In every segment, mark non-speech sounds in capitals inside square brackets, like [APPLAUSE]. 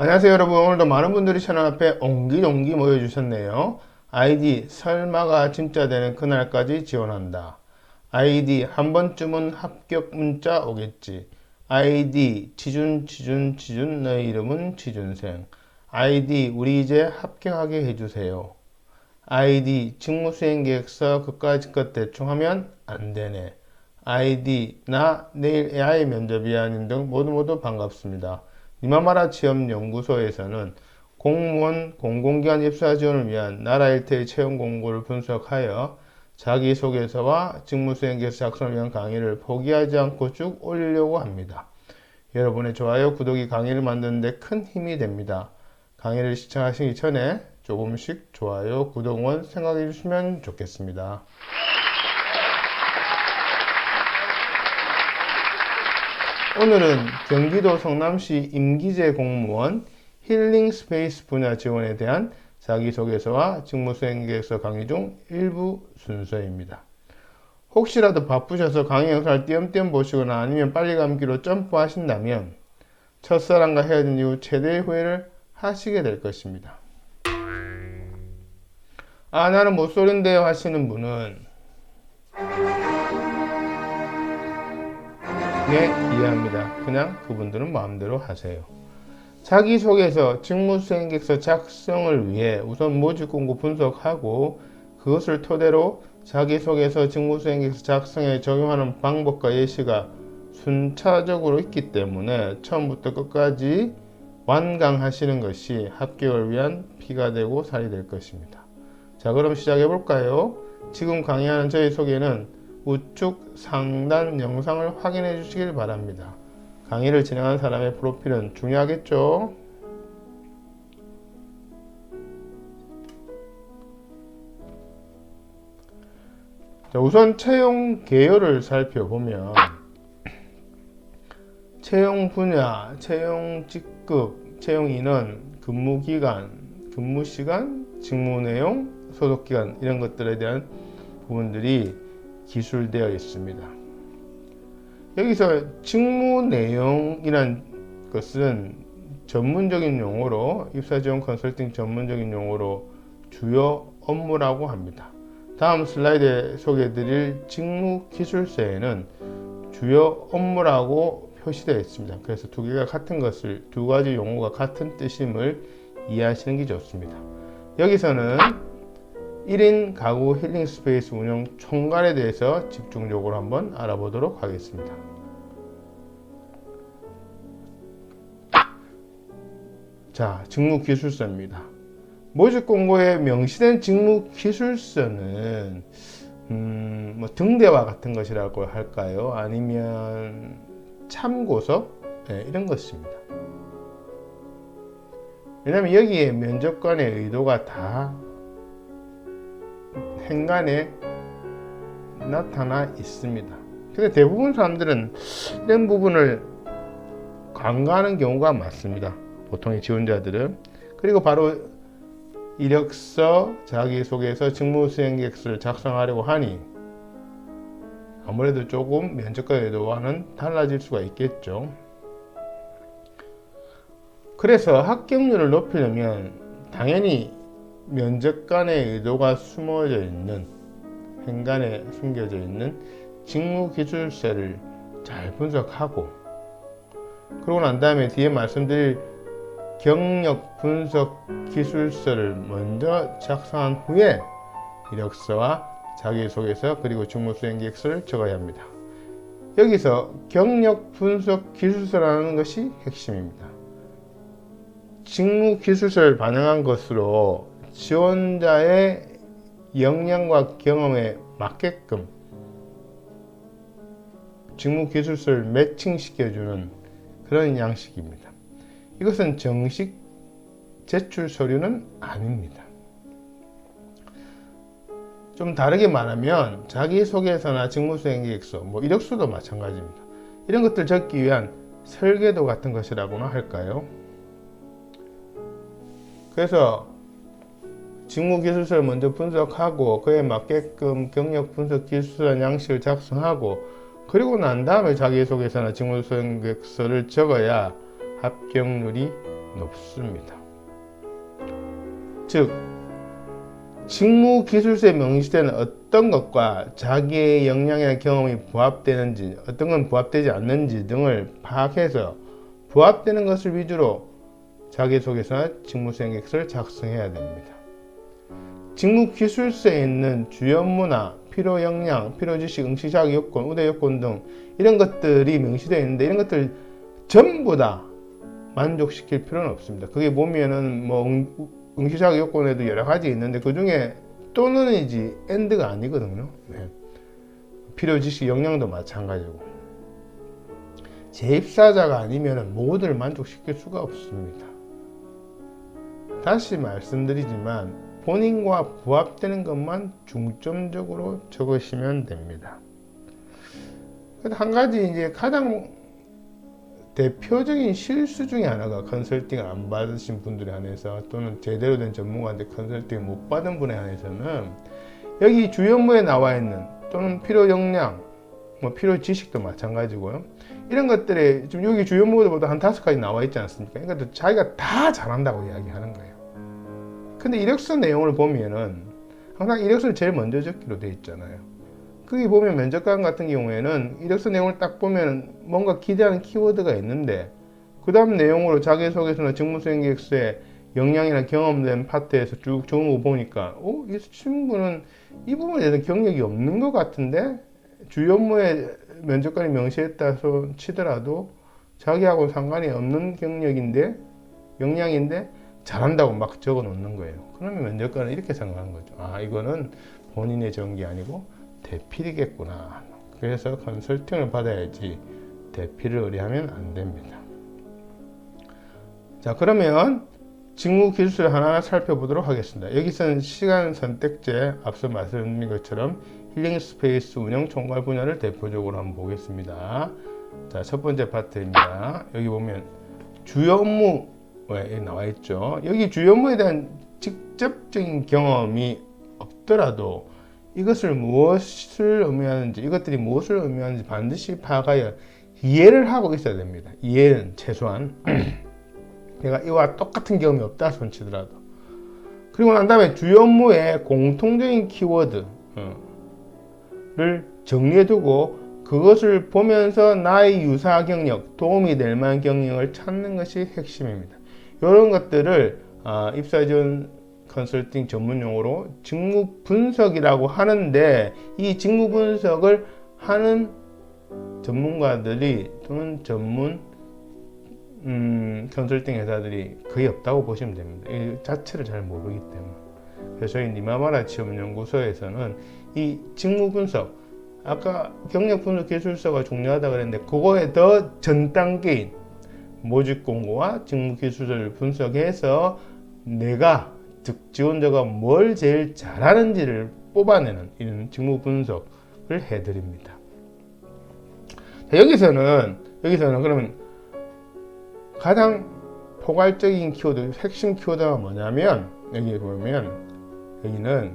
안녕하세요 여러분. 오늘도 많은 분들이 채널 앞에 옹기종기 모여주셨네요. 아이디 설마가 진짜 되는 그날까지 지원한다. 아이디 한 번쯤은 합격 문자 오겠지. 아이디 지준 지준 지준 너의 이름은 지준생. 아이디 우리 이제 합격하게 해주세요. 아이디 직무수행 계획서 그까짓 것 대충 하면 안 되네. 아이디 나 내일 AI 면접이야. 등 모두 모두 반갑습니다 이마마라 취업연구소에서는 공무원 공공기관 입사 지원을 위한 나라 일대의 채용 공고를 분석하여 자기소개서와 직무수행 계획 작성을 위한 강의를 포기하지 않고 쭉 올리려고 합니다. 여러분의 좋아요, 구독이 강의를 만드는 데 큰 힘이 됩니다. 강의를 시청하시기 전에 조금씩 좋아요, 구독 원 생각해 주시면 좋겠습니다. 오늘은 경기도 성남시 임기재 공무원 힐링 스페이스 분야 지원에 대한 자기소개서와 직무수행 계획서 강의 중 일부 순서입니다. 혹시라도 바쁘셔서 강의 영상을 띄엄띄엄 보시거나 아니면 빨리 감기로 점프하신다면 첫사랑과 헤어진 이후 최대의 후회를 하시게 될 것입니다. 아 나는 못소린데요 하시는 분은 네, 이해합니다. 그냥 그분들은 마음대로 하세요. 자기소개서, 직무수행객서 작성을 위해 우선 모집 공고 분석하고 그것을 토대로 자기소개서, 직무수행객서 작성에 적용하는 방법과 예시가 순차적으로 있기 때문에 처음부터 끝까지 완강하시는 것이 합격을 위한 피가 되고 살이 될 것입니다. 자, 그럼 시작해 볼까요? 지금 강의하는 저희 소개는 우측 상단 영상을 확인해 주시길 바랍니다. 강의를 진행하는 사람의 프로필은 중요하겠죠? 자, 우선 채용 계열을 살펴보면 채용 분야, 채용 직급, 채용 인원, 근무 기간, 근무 시간, 직무 내용, 소속 기간 이런 것들에 대한 부분들이 기술되어 있습니다. 여기서 직무 내용이란 것은 전문적인 용어로 입사 지원 컨설팅 전문적인 용어로 주요 업무라고 합니다. 다음 슬라이드에 소개해드릴 직무 기술서에는 주요 업무라고 표시되어 있습니다. 그래서 두 개가 같은 것을 두 가지 용어가 같은 뜻임을 이해하시는 게 좋습니다. 여기서는 1인 가구 힐링 스페이스 운영 총괄에 대해서 집중적으로 한번 알아보도록 하겠습니다. 자, 직무 기술서입니다. 모집 공고에 명시된 직무 기술서는 음, 뭐 등대와 같은 것이라고 할까요? 아니면 참고서 네, 이런 것입니다. 왜냐하면 여기에 면접관의 의도가 다 행간에 나타나 있습니다. 근데 대부분 사람들은 이런 부분을 간과하는 경우가 많습니다. 보통의 지원자들은 그리고 바로 이력서, 자기소개서, 직무수행계획서를 작성하려고 하니 아무래도 조금 면접관 의도와는 달라질 수가 있겠죠. 그래서 합격률을 높이려면 당연히 면접관의 의도가 숨어져 있는 행간에 숨겨져 있는 직무 기술서를 잘 분석하고 그러고 난 다음에 뒤에 말씀드릴 경력 분석 기술서를 먼저 작성한 후에 이력서와 자기소개서 그리고 직무수행 계획서를 적어야 합니다. 여기서 경력 분석 기술서라는 것이 핵심입니다. 직무 기술서를 반영한 것으로 지원자의 역량과 경험에 맞게끔 직무 기술서를 매칭시켜주는 그런 양식입니다. 이것은 정식 제출 서류는 아닙니다. 좀 다르게 말하면 자기소개서나 직무수행 계획서, 뭐 이력서도 마찬가지입니다. 이런 것들 적기 위한 설계도 같은 것이라고나 할까요? 그래서 직무 기술서를 먼저 분석하고 그에 맞게끔 경력 분석 기술서 양식을 작성하고 그리고 난 다음에 자기소개서나 직무수행계획서를 적어야 합격률이 높습니다. 즉, 직무 기술서에 명시되는 어떤 것과 자기의 역량이나 경험이 부합되는지, 어떤 건 부합되지 않는지 등을 파악해서 부합되는 것을 위주로 자기소개서나 직무수행 계획서를 작성해야 됩니다. 직무 기술서에 있는 주요 업무나 필요 역량, 필요 지식, 응시 자격 요건, 우대 요건 등 이런 것들이 명시되어 있는데 이런 것들 전부 다 만족시킬 필요는 없습니다. 그게 보면은 뭐 응, 응시 자격 요건에도 여러 가지 있는데 그 중에 또는이지 엔드가 아니거든요. 네. 필요 지식 역량도 마찬가지고 재입사자가 아니면 모두를 만족시킬 수가 없습니다. 다시 말씀드리지만 본인과 부합되는 것만 중점적으로 적으시면 됩니다. 한 가지 이제 가장 대표적인 실수 중에 하나가 컨설팅을 안 받으신 분들에 한해서 또는 제대로 된 전문가한테 컨설팅을 못 받은 분에 한해서는 여기 업무에 나와 있는 또는 필요 역량, 뭐 필요 지식도 마찬가지고요. 이런 것들이 지금 여기 주요 업무보다 한 다섯 가지 나와 있지 않습니까? 그러니까 자기가 다 잘한다고 이야기하는 거예요. 근데 이력서 내용을 보면은 항상 이력서를 제일 먼저 적기로 돼 있잖아요. 거기 보면 면접관 같은 경우에는 이력서 내용을 딱 보면 뭔가 기대하는 키워드가 있는데 그 다음 내용으로 자기소개서나 직무수행 계획서에 역량이나 경험된 파트에서 쭉 적은 거 보니까 어? 이 친구는 이 부분에 대해서 경력이 없는 것 같은데 주요 업무에 면접관이 명시했다 치더라도 자기하고 상관이 없는 경력인데 역량인데 잘한다고 막 적어 놓는 거예요. 그러면 면접관은 이렇게 생각하는 거죠. 아, 이거는 본인의 전기 아니고 대필이겠구나. 그래서 컨설팅을 받아야지 대필을 의뢰하면 안 됩니다. 자, 그러면 직무 기술을 하나하나 살펴보도록 하겠습니다. 여기서는 시간 선택제 앞서 말씀드린 것처럼 힐링 스페이스 운영 총괄 분야를 대표적으로 한번 보겠습니다. 자, 첫 번째 파트입니다. 여기 보면 주요 업무 에 나와 있죠. 여기 주요 업무에 대한 직접적인 경험이 없더라도 이것을 무엇을 의미하는지 이것들이 무엇을 의미하는지 반드시 파악하여 이해를 하고 있어야 됩니다. 이해는 최소한 [CLEARS THROAT] 내가 이와 똑같은 경험이 없다 손치더라도 그리고 난 다음에 주요 업무의 공통적인 키워드를 정리해두고 그것을 보면서 나의 유사 경력, 도움이 될 만한 경력을 찾는 것이 핵심입니다. 이런 것들을 어, 입사 전 컨설팅 전문 용어로 직무 분석이라고 하는데 이 직무 분석을 하는 전문가들이 또는 전문 음, 컨설팅 회사들이 거의 없다고 보시면 됩니다. 이 자체를 잘 모르기 때문에. 그래서 저희 니마마라 취업연구소에서는 이 직무 분석, 아까 경력 분석 기술서가 중요하다 그랬는데 그거에 더 전 단계인 모집 공고와 직무 기술서를 분석해서 내가 즉 지원자가 뭘 제일 잘하는지를 뽑아내는 이런 직무 분석을 해드립니다. 자, 여기서는 여기서는 그러면 가장 포괄적인 키워드, 핵심 키워드가 뭐냐면 여기 보면 여기는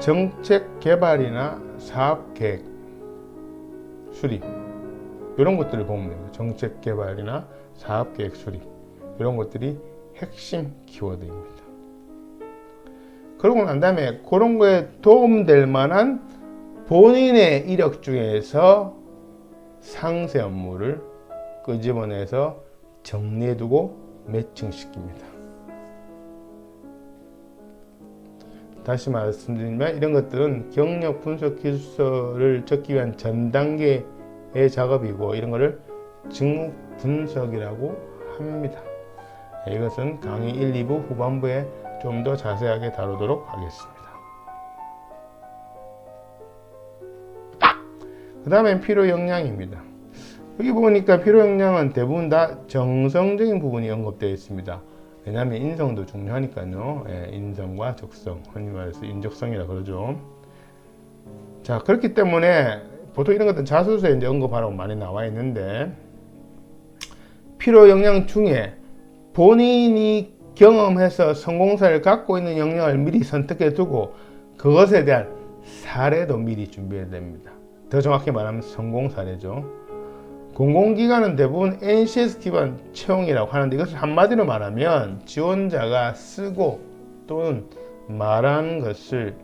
정책 개발이나 사업 계획 수립 이런 것들을 보면 됩니다. 정책 개발이나 사업 계획 수립 이런 것들이 핵심 키워드입니다. 그러고 난 다음에 그런 거에 도움될 만한 본인의 이력 중에서 상세 업무를 끄집어내서 정리해두고 매칭시킵니다. 다시 말씀드리면 이런 것들은 경력 분석 기술서를 적기 위한 전 단계의 작업이고 이런 것을 직무 분석이라고 합니다. 이것은 강의 1, 2부 후반부에 좀 더 자세하게 다루도록 하겠습니다. 그 다음엔 역량입니다. 여기 보니까 역량은 대부분 다 정성적인 부분이 언급되어 있습니다. 왜냐하면 인성도 중요하니까요. 예, 인성과 적성, 흔히 말해서 인적성이라 그러죠. 자, 그렇기 때문에 보통 이런 것들 자소서에 이제 언급하라고 많이 나와 있는데 필요 역량 중에 본인이 경험해서 성공사를 갖고 있는 역량을 미리 선택해 두고 그것에 대한 사례도 미리 준비해야 됩니다. 더 정확히 말하면 성공 사례죠. 그 공공기관은 대부분 NCS 기반 채용이라고 하는데 이것을 한마디로 말하면 지원자가 쓰고 또는 말한 것을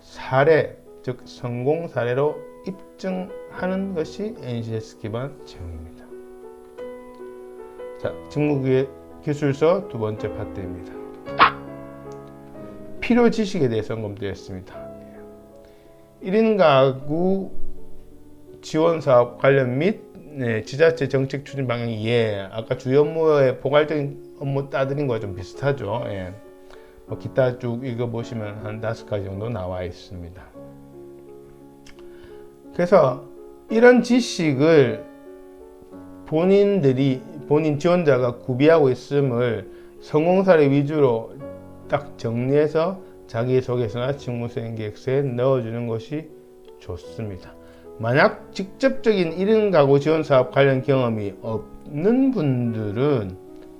사례, 즉 성공 사례로 입증하는 것이 NCS 기반 채용입니다. 자, 직무기의 기술서 두 번째 파트입니다. 필요 지식에 대해서 언급되었습니다. 1인 가구 지원 사업 관련 및 네, 지자체 정책 추진 방향이 예, 아까 주요 업무의 포괄적인 업무 따드린 거와 좀 비슷하죠. 예. 뭐 기타 쭉 읽어보시면 한 다섯 가지 정도 나와 있습니다. 그래서 이런 지식을 본인들이 본인 지원자가 구비하고 있음을 성공 사례 위주로 딱 정리해서 자기소개서나 직무수행 계획서에 넣어주는 것이 좋습니다. 만약 직접적인 1인 가구 지원 사업 관련 경험이 없는 분들은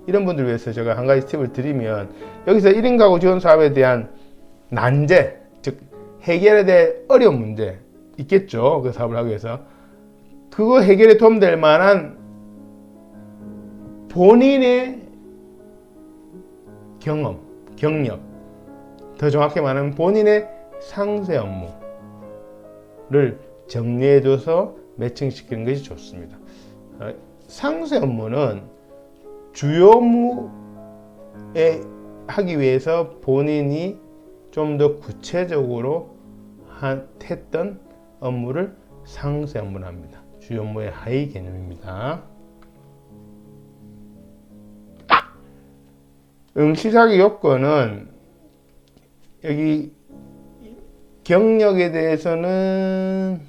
이런 분들을 위해서 제가 한 가지 팁을 드리면 여기서 1인 가구 지원 사업에 대한 난제, 즉 해결에 대해 어려운 문제 있겠죠. 그 사업을 하기 위해서 그거 해결에 도움될 만한 본인의 경험, 경력, 더 정확히 말하면 본인의 상세 업무를 정리해줘서 매칭시키는 것이 좋습니다. 어, 상세 업무는 주요 업무에 하기 위해서 본인이 좀 더 구체적으로 한, 했던 업무를 상세 업무를 합니다. 주요 업무의 하위 개념입니다. 응시자격 요건은 여기 경력에 대해서는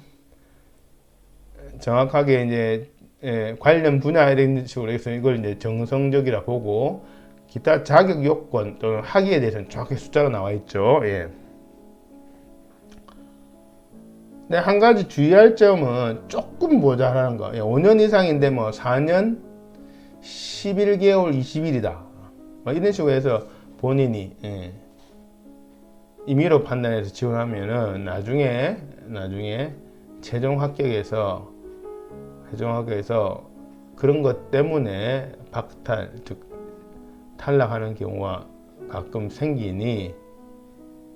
정확하게 이제 예, 관련 분야 이런 식으로 해서 이걸 이제 정성적이라 보고 기타 자격 요건 또는 학위에 대해서는 정확히 숫자가 나와 있죠. 예. 근데 한 가지 주의할 점은 조금 모자라는 거. 예, 5년 이상인데 뭐 4년 11개월 20일이다. 뭐 이런 식으로 해서 본인이 예, 임의로 판단해서 지원하면은 나중에 나중에 최종 합격에서 최종 합격에서 그런 것 때문에 박탈 즉 탈락하는 경우가 가끔 생기니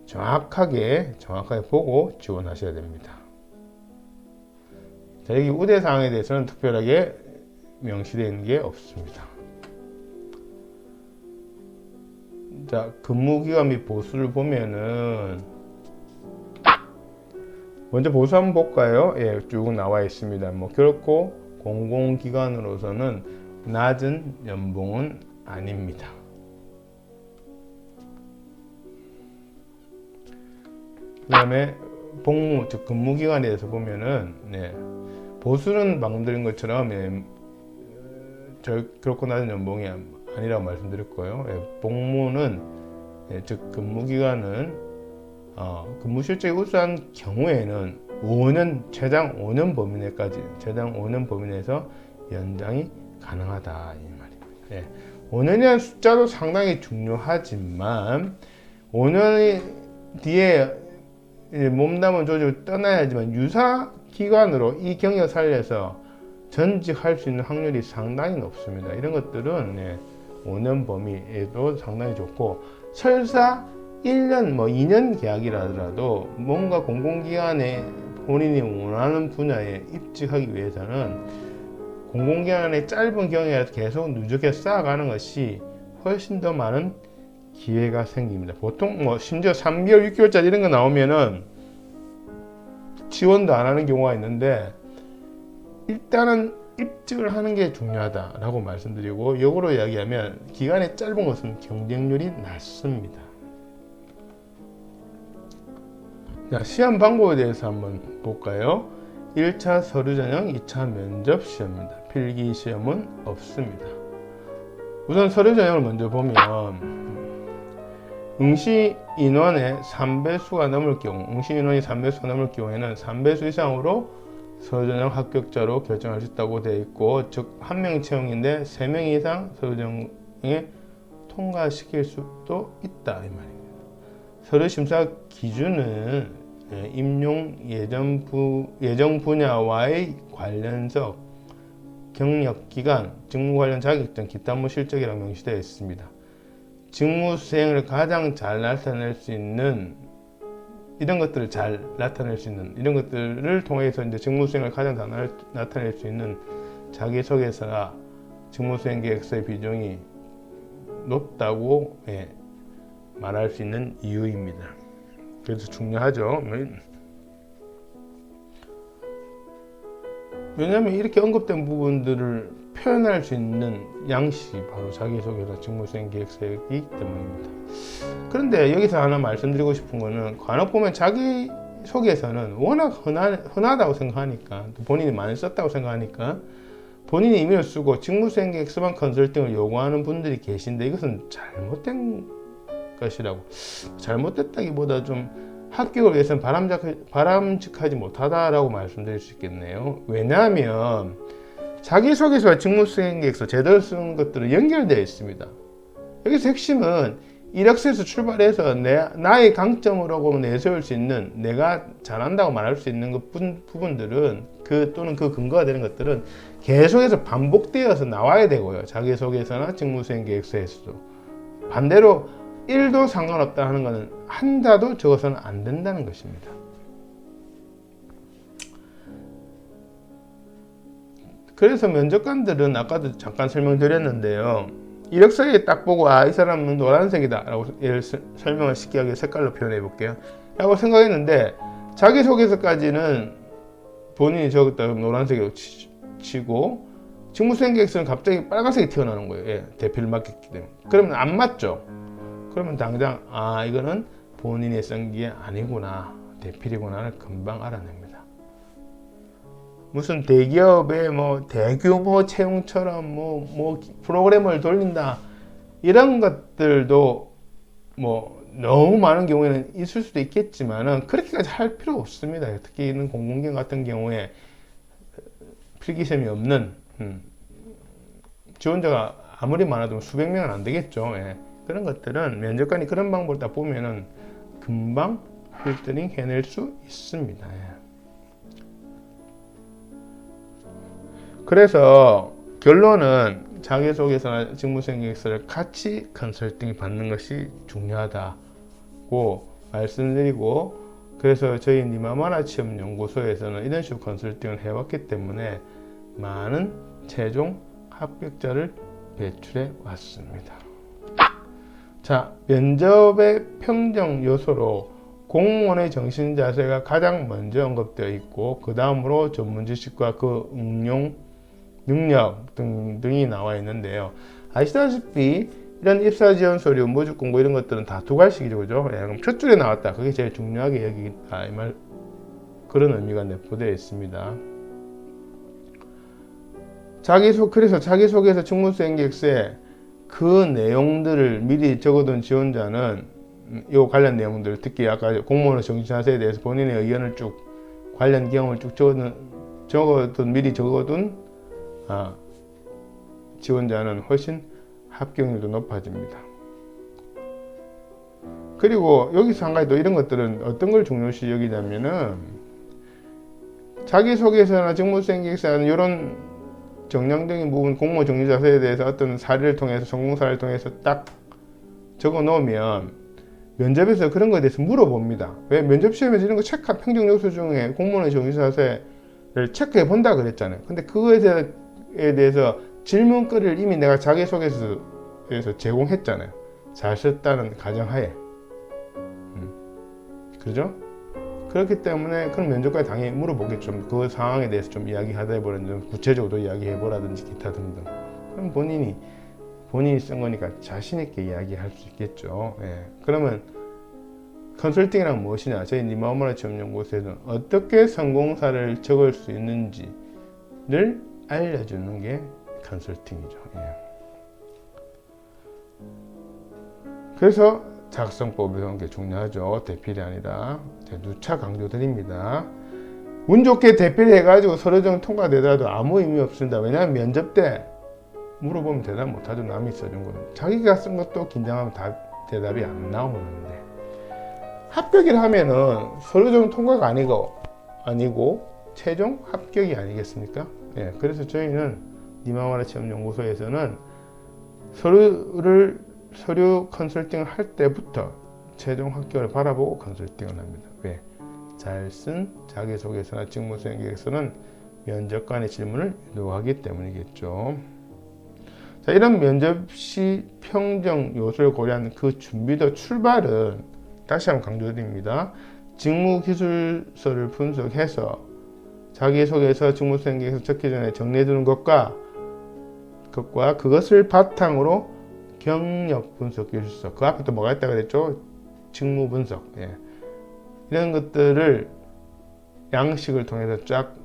정확하게 정확하게 보고 지원하셔야 됩니다. 자, 여기 우대 사항에 대해서는 특별하게 있는 게 없습니다. 자, 근무기간 및 보수를 보면은 먼저 보수 한번 볼까요? 예, 쭉 나와 있습니다. 뭐 결코 공공기관으로서는 낮은 연봉은 아닙니다. 그 다음에 복무, 즉 근무기관에 대해서 보면은 네, 보수는 방금 드린 것처럼 예, 저, 결코 낮은 연봉이 아니 라고 말씀드렸고요. 예, 복무는 예, 즉 근무 기간은 어, 근무 실적이 우수한 경우에는 5년 최장 5년 범위 내까지 최장 5년 범위 내에서 연장이 가능하다 이 말입니다. 예, 5년이라는 숫자도 상당히 중요하지만 5년 뒤에 몸담은 조직을 떠나야지만 유사 기관으로 이 경력 살려서 전직할 수 있는 확률이 상당히 높습니다. 이런 것들은 예, 5년 범위에도 상당히 좋고 설사 1년 뭐 2년 계약이라 하더라도 뭔가 공공기관에 본인이 원하는 분야에 입직하기 위해서는 공공기관의 짧은 경력에서 계속 누적해 쌓아가는 것이 훨씬 더 많은 기회가 생깁니다. 보통 뭐 심지어 3개월, 6개월짜리 이런 거 나오면은 지원도 안 하는 경우가 있는데 일단은 입직을 하는 게 중요하다라고 말씀드리고 역으로 이야기하면 기간이 짧은 것은 경쟁률이 낮습니다. 자, 시험 방법에 대해서 한번 볼까요? 1차 서류 전형, 2차 면접 시험입니다. 필기 시험은 없습니다. 우선 서류 전형을 먼저 보면 응시 인원의 3배수가 넘을 경우, 응시 인원이 3배수가 넘을 경우에는 3배수 이상으로 서류전형 합격자로 결정할 수 있다고 되어 있고 즉 한 명 채용인데 세 명 이상 서류전형에 통과시킬 수도 있다 이 말입니다. 서류 심사 기준은 임용 예정 부 예정 분야와의 관련적 경력, 기간, 직무 관련 자격증, 기타 업무 실적이라고 명시되어 있습니다. 직무 수행을 가장 잘 나타낼 수 있는 이런 것들을 잘 나타낼 수 있는 이런 것들을 통해서 이제 직무 수행을 가장 잘 나- 나타낼 수 있는 자기 소개서나 직무 수행 계획서의 비중이 높다고 예, 말할 수 있는 이유입니다. 그래서 중요하죠. 왜냐하면 이렇게 언급된 부분들을 표현할 수 있는 양식이 바로 자기소개서 직무수행 계획서이기 때문입니다. 그런데 여기서 하나 말씀드리고 싶은 거는 간혹 보면 자기 소개서는 워낙 흔하, 흔하다고 생각하니까 또 본인이 많이 썼다고 생각하니까 본인이 이메일 쓰고 직무수행 계획서만 컨설팅을 요구하는 분들이 계신데 이것은 잘못된 것이라고 잘못됐다기보다 좀 합격을 위해서는 바람직, 바람직하지 못하다라고 말씀드릴 수 있겠네요. 왜냐하면 자기소개서와 직무수행계획서 제대로 쓰는 것들은 연결되어 있습니다. 여기서 핵심은 이력서에서 출발해서 내, 나의 강점으로 내세울 수 있는 내가 잘한다고 말할 수 있는 것 부- 부분들은 그 또는 그 근거가 되는 것들은 계속해서 반복되어서 나와야 되고요. 자기소개서나 직무수행계획서에서도 반대로 1도 상관없다 하는 것은 한자도 적어서는 안 된다는 것입니다. 그래서 면접관들은 아까도 잠깐 설명드렸는데요. 이력서에 딱 보고 아 이 사람은 노란색이다 라고 설명을 쉽게 하게 색깔로 표현해 볼게요. 라고 생각했는데 자기소개서까지는 본인이 적었다 노란색으로 치, 치고 직무수행계획서는 갑자기 빨간색이 튀어나오는 거예요. 예, 대표를 맡겼기 때문에. 그러면 안 맞죠? 그러면 당장 아 이거는 본인이 쓴 게 아니구나 대필이구나를 금방 알아냅니다. 무슨 대기업의 뭐 대규모 채용처럼 뭐, 뭐 프로그램을 돌린다 이런 것들도 뭐 너무 많은 경우에는 있을 수도 있겠지만은 그렇게까지 할 필요 없습니다. 특히 이런 공공기관 같은 경우에 필기시험이 없는 음, 지원자가 아무리 많아도 수백 명은 안 되겠죠. 예. 그런 것들은 면접관이 그런 방법을 딱 보면은 금방 필터링 해낼 수 있습니다. 예. 그래서 결론은 자기소개서나 직무생계획서를 같이 컨설팅 받는 것이 중요하다고 말씀드리고 그래서 저희 니마마나 취업 연구소에서는 이런 식으로 컨설팅을 해왔기 때문에 많은 최종 합격자를 배출해 왔습니다. 자, 면접의 평정 요소로 공무원의 정신 자세가 가장 먼저 언급되어 있고 그 다음으로 전문 지식과 그 응용 능력 등 등이 나와 있는데요. 아시다시피 이런 입사 지원 서류, 모집 공고 이런 것들은 다 두 갈씩이죠, 그죠? 예, 그럼 첫 줄에 나왔다. 그게 제일 중요하게 여기다 이 말 그런 의미가 내포되어 있습니다. 자기소 그래서 자기소개서 직무수행객서에 그 내용들을 미리 적어둔 지원자는 음, 요 관련 내용들 특히 아까 공무원의 정신자세에 대해서 본인의 의견을 쭉 관련 경험을 쭉 적어둔 적어둔 미리 적어둔 아, 지원자는 훨씬 합격률도 높아집니다. 그리고 여기서 한 가지 또 이런 것들은 어떤 걸 중요시 여기냐면은 자기소개서나 직무수행계획서는 이런 정량적인 부분 공모 정리 자세에 대해서 어떤 사례를 통해서 성공 사례를 통해서 딱 적어 놓으면 면접에서 그런 거에 대해서 물어봅니다. 왜 면접 시험에서 이런 거 체크 평정 요소 중에 공무원의 정리 자세를 체크해 본다 그랬잖아요. 근데 그거에 대해 서, 에 대해서 질문거리를 이미 내가 자기소개서에서 제공했잖아요. 잘 썼다는 가정하에. 음. 그죠? 그렇기 때문에 그런 면접관이 당연히 물어보겠죠. 그 상황에 대해서 좀 이야기하다 해보는 좀 구체적으로 이야기해보라든지 기타 등등. 그럼 본인이 본인이 쓴 거니까 자신 있게 이야기할 수 있겠죠. 예. 그러면 컨설팅이란 무엇이냐? 저희 니마우마라 지원연구소에는 어떻게 성공사를 적을 수 있는지를 알려주는 게 컨설팅이죠. 예. 그래서 작성법 이런 게 중요하죠. 대필이 아니라 누차 강조드립니다. 운 좋게 대필 해가지고 서류정 통과되더라도 아무 의미 없습니다. 왜냐하면 면접 때 물어보면 대답 못하죠. 남이 써준 거는 자기가 쓴 것도 긴장하면 답, 대답이 안 나오는데 합격을 하면은 서류정 통과가 아니고 아니고 최종 합격이 아니겠습니까? 예, 그래서 저희는 니마와라 체험연구소에서는 서류를 서류 컨설팅을 할 때부터 최종 합격을 바라보고 컨설팅을 합니다. 왜? 잘 쓴 자기소개서나 직무수행 계획서는 면접관의 질문을 유도하기 때문이겠죠. 자, 이런 면접 시 평정 요소를 고려한 그 준비도 출발은 다시 한번 강조드립니다. 직무 기술서를 분석해서 자기소개서 직무수행 계획서 적기 전에 정리해두는 것과 것과 그것을 바탕으로 경력 분석 기술서 그 앞에 또 뭐가 있다 그랬죠? 직무 분석 예. 이런 것들을 양식을 통해서 쫙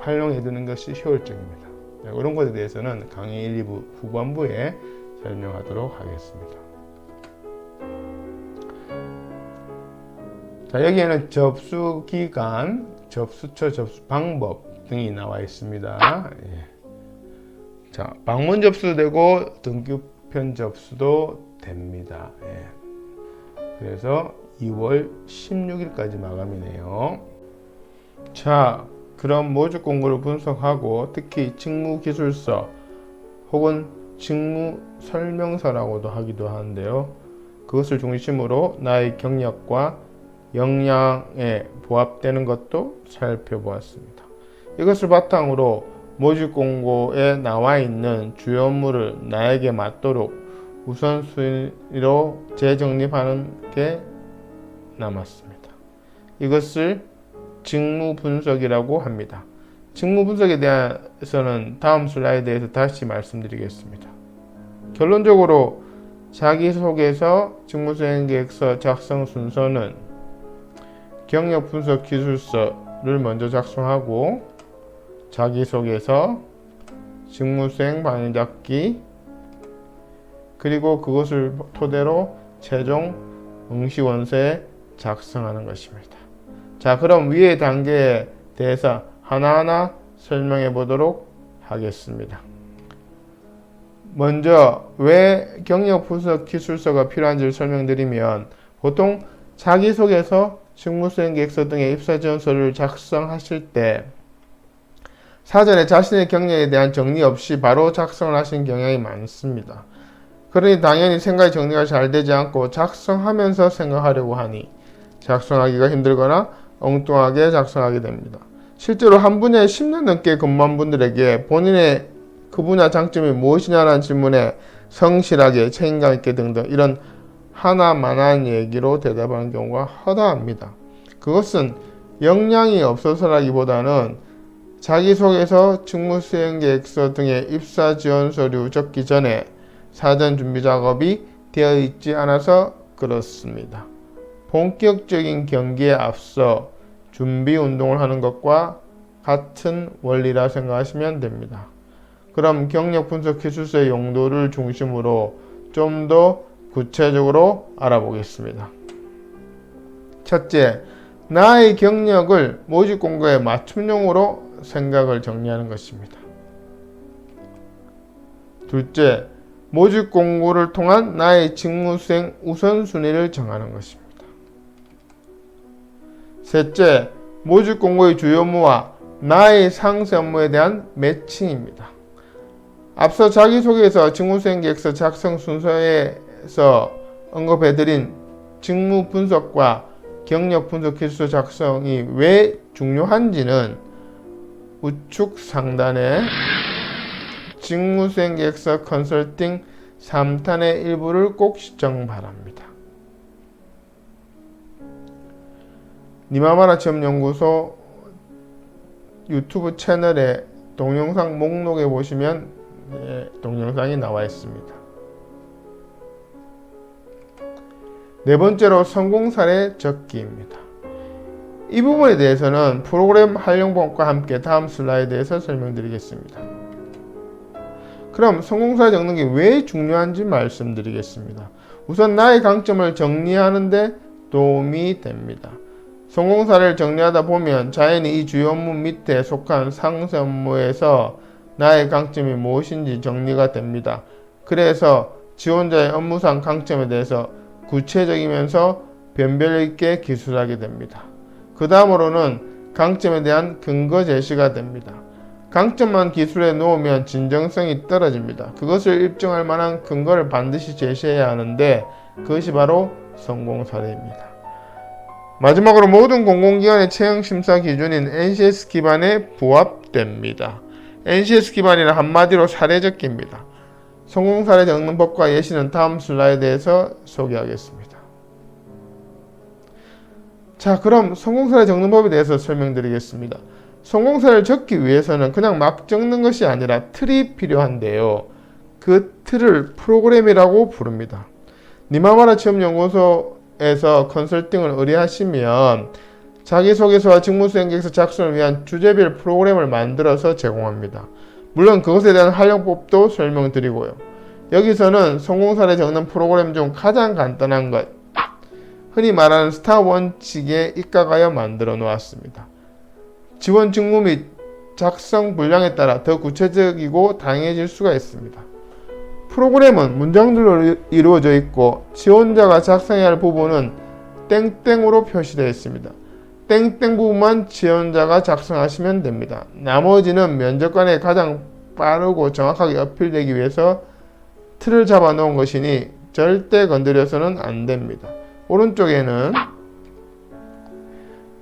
활용해 두는 것이 효율적입니다. 네, 이런 것에 대해서는 강의 1, 2부 후반부에 설명하도록 하겠습니다. 자, 여기에는 접수 기간, 접수처, 접수 방법 등이 나와 있습니다. 예. 자, 방문 접수도 되고 등급편 접수도 됩니다. 예. 그래서 2월 16일까지 마감이네요. 자, 그럼 모집 공고를 분석하고 특히 직무 기술서 혹은 직무 설명서라고도 하기도 하는데요. 그것을 중심으로 나의 경력과 역량에 부합되는 것도 살펴보았습니다. 이것을 바탕으로 모집 공고에 나와 있는 주요 업무를 나에게 맞도록 우선순위로 재정립하는 게 남았습니다. 이것을 직무 분석이라고 합니다. 직무 분석에 대해서는 다음 슬라이드에서 다시 말씀드리겠습니다. 결론적으로 자기소개서, 직무수행계획서 작성 순서는 경력 분석 기술서를 먼저 작성하고 자기소개서, 직무수행 방향 잡기, 그리고 그것을 토대로 최종 응시원서에 작성하는 것입니다. 자, 그럼 위의 단계에 대해서 하나하나 설명해 보도록 하겠습니다. 먼저 왜 경력 분석 기술서가 필요한지를 설명드리면 보통 자기소개서, 직무수행 계획서 등의 입사 지원서를 작성하실 때 사전에 자신의 경력에 대한 정리 없이 바로 작성을 하시는 경향이 많습니다. 그러니 당연히 생각이 정리가 잘 되지 않고 작성하면서 생각하려고 하니 작성하기가 힘들거나 엉뚱하게 작성하게 됩니다. 실제로 한 분야에 10년 넘게 근무한 분들에게 본인의 그 분야 장점이 무엇이냐라는 질문에 성실하게 책임감 있게 등등 이런 하나만한 얘기로 대답하는 경우가 허다합니다. 그것은 역량이 없어서라기보다는 자기소개서, 직무수행계획서 등의 입사 지원 서류 적기 전에 사전 준비 작업이 되어 있지 않아서 그렇습니다. 본격적인 경기에 앞서 준비 운동을 하는 것과 같은 원리라 생각하시면 됩니다. 그럼 경력 분석 기술서의 용도를 중심으로 좀더 구체적으로 알아보겠습니다. 첫째, 나의 경력을 모집 공고에 맞춤용으로 생각을 정리하는 것입니다. 둘째, 모집 공고를 통한 나의 직무 수행 우선순위를 정하는 것입니다. 셋째, 모집 공고의 주요 업무와 나의 상세 업무에 대한 매칭입니다. 앞서 자기소개서 직무수행 계획서 작성 순서에 서 언급해드린 직무 분석과 경력 분석 기술 작성이 왜 중요한지는 우측 상단에 직무수행 계획서 컨설팅 3탄의 일부를 꼭 시청 바랍니다. 니마마라 체험연구소 유튜브 채널의 동영상 목록에 보시면 네, 동영상이 나와 있습니다. 네 번째로 성공 사례 적기입니다. 이 부분에 대해서는 프로그램 활용법과 함께 다음 슬라이드에서 설명드리겠습니다. 그럼 성공사례 적는 게 왜 중요한지 말씀드리겠습니다. 우선 나의 강점을 정리하는데 도움이 됩니다. 성공사례를 정리하다 보면 자연히 이 주요 업무 밑에 속한 상세 업무에서 나의 강점이 무엇인지 정리가 됩니다. 그래서 지원자의 업무상 강점에 대해서 구체적이면서 변별 있게 기술하게 됩니다. 그 다음으로는 강점에 대한 근거 제시가 됩니다. 강점만 기술에 놓으면 진정성이 떨어집니다. 그것을 입증할 만한 근거를 반드시 제시해야 하는데 그것이 바로 성공 사례입니다. 마지막으로 모든 공공기관의 채용 심사 기준인 NCS 기반에 부합됩니다. NCS 기반이란 한마디로 사례적기입니다. 성공 사례 적는 법과 예시는 다음 슬라이드에서 소개하겠습니다. 자, 그럼 성공 사례 적는 법에 대해서 설명드리겠습니다. 성공 사례를 적기 위해서는 그냥 막 적는 것이 아니라 틀이 필요한데요. 그 틀을 프로그램이라고 부릅니다. 니마마라 취업연구소에서 컨설팅을 의뢰하시면 자기소개서와 직무수행 계획서 작성을 위한 주제별 프로그램을 만들어서 제공합니다. 물론 그것에 대한 활용법도 설명드리고요. 여기서는 성공 사례 적는 프로그램 중 가장 간단한 것, 흔히 말하는 스타 원칙에 입각하여 만들어 놓았습니다. 지원 직무 및 작성 분량에 따라 더 구체적이고 다양해질 수가 있습니다. 프로그램은 문장들로 이루어져 있고 지원자가 작성해야 할 부분은 땡땡으로 표시되어 있습니다. 땡땡 부분만 지원자가 작성하시면 됩니다. 나머지는 면접관에 가장 빠르고 정확하게 어필되기 위해서 틀을 잡아 놓은 것이니 절대 건드려서는 안 됩니다. 오른쪽에는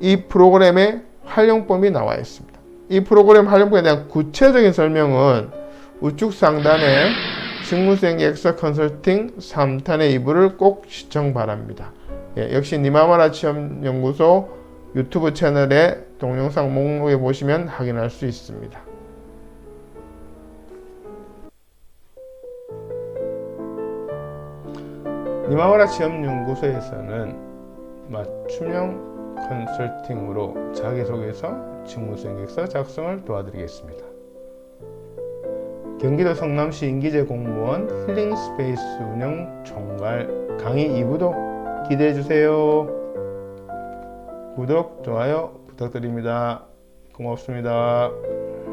이 프로그램의 활용법이 나와 있습니다. 이 프로그램 활용법에 대한 구체적인 설명은 우측 상단에 직무수행 계획서 컨설팅 3탄의 2부를 꼭 시청 바랍니다. 예, 역시 니마마라 취업연구소 유튜브 채널의 동영상 목록에 보시면 확인할 수 있습니다. 니마마라 취업연구소에서는 맞춤형 컨설팅으로 자기소개서, 직무수행객서 작성을 도와드리겠습니다. 경기도 성남시 인기제 공무원 힐링 스페이스 운영 총괄 강의 2부도 기대해 주세요. 구독, 좋아요 부탁드립니다. 고맙습니다.